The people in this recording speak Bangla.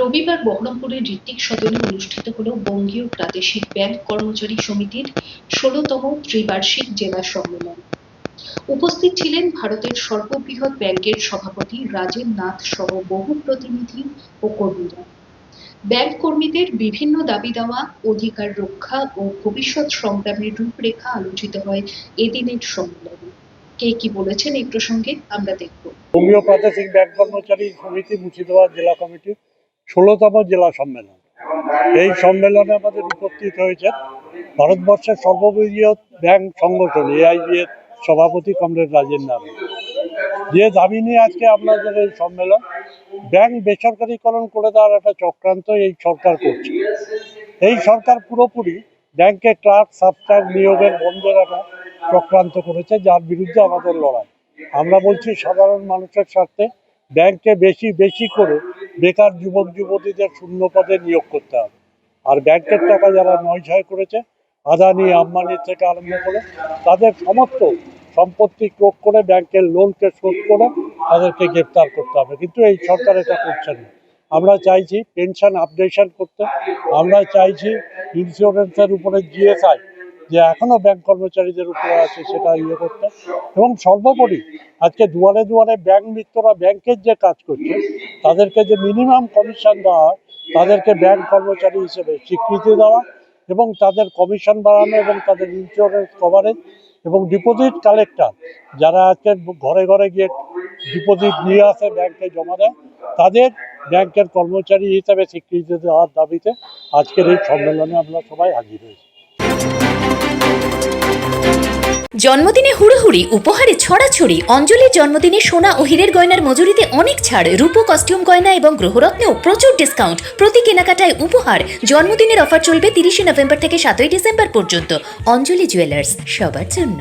রবিবার বহরমপুরের ঋত্বিক সদনে অনুষ্ঠিত হল বঙ্গীয় প্রাদেশিক ব্যাংক কর্মচারী সমিতির ষোলতম ত্রিবার্ষিক জেলা সম্মেলন। উপস্থিত ছিলেন ভারতের সর্ববৃহৎ ব্যাংকের সভাপতি রাজেন নাথ সহ বহু প্রতিনিধি ও কর্মীরা। ব্যাংক কর্মীদের বিভিন্ন দাবি দেওয়া, অধিকার রক্ষা ও ভবিষ্যৎ সংগ্রামের রূপরেখা আলোচিত হয় এদিনের সম্মেলনে। কে কি বলেছেন এই প্রসঙ্গে আমরা দেখব। বঙ্গীয় প্রাদেশিক ব্যাংক কর্মচারী সমিতি মুর্শিদাবাদ জেলা কমিটির ষোলোতম জেলা সম্মেলন। এই সম্মেলনে আমাদের উপস্থিত হয়েছে ভারতবর্ষের সর্ববৃহৎ ব্যাংক সংগঠন এআইবি এর সভাপতি কমরেড রাজেন নাথ যে দাবি নিয়ে আজকে আপনাদের এই সম্মেলন, ব্যাংক বেসরকারীকরণ করে দেওয়ার একটা চক্রান্ত এই সরকার করছে। এই সরকার পুরোপুরি ব্যাংকে ক্লার্ক, সাবস্টার নিয়োগের বন্ধের একটা চক্রান্ত করেছে, যার বিরুদ্ধে আমাদের লড়াই। আমরা বলছি সাধারণ মানুষের স্বার্থে ব্যাংকে বেশি বেশি করে বেকার যুবক যুবতীদের শূন্য পদে নিয়োগ করতে হবে। আর ব্যাংকের টাকা যারা নয় ছয় করেছে, আদানি, আম্বানি থেকে আরম্ভ করে তাদের সমস্ত সম্পত্তি ক্রোক করে ব্যাংকের লোনকে শোধ করে তাদেরকে গ্রেপ্তার করতে হবে। কিন্তু এই সরকার এটা করছে না। আমরা চাইছি পেনশন আপডেশন করতে। আমরা চাইছি ইন্স্যুরেন্সের উপরে জিএসআই যে এখনও ব্যাংক কর্মচারীদের উপরে আছে সেটা ইয়ে করতে। এবং সর্বোপরি আজকে দুয়ারে দুয়ারে ব্যাংক মিত্ররা ব্যাংকের যে কাজ করছে, তাদেরকে যে মিনিমাম কমিশন দেওয়া তাদেরকে ব্যাংক কর্মচারী হিসেবে স্বীকৃতি দেওয়া এবং তাদের কমিশন বাড়ানো এবং তাদের ইন্স্যুরেন্স কভারেজ এবং ডিপোজিট কালেক্টর যারা আজকে ঘরে ঘরে গিয়ে ডিপোজিট নিয়ে আসে ব্যাংকে জমা দেয়, তাদের ব্যাংকের কর্মচারী হিসেবে স্বীকৃতি দেওয়ার দাবিতে আজকের এই সম্মেলনে আমরা সবাই হাজির হয়েছি। জন্মদিনে হুড়োহুড়ি, উপহারে ছড়াছড়ি, অঞ্জলির জন্মদিনে সোনা ও হীরের গয়নার মজুরিতে অনেক ছাড়, রূপ কস্টিউম গয়না এবং গ্রহরত্নেও প্রচুর ডিসকাউন্ট প্রতি কেনাকাটায় উপহার। জন্মদিনের অফার চলবে তিরিশে নভেম্বর থেকে সাতই ডিসেম্বর পর্যন্ত। অঞ্জলি জুয়েলার্স সবার জন্য।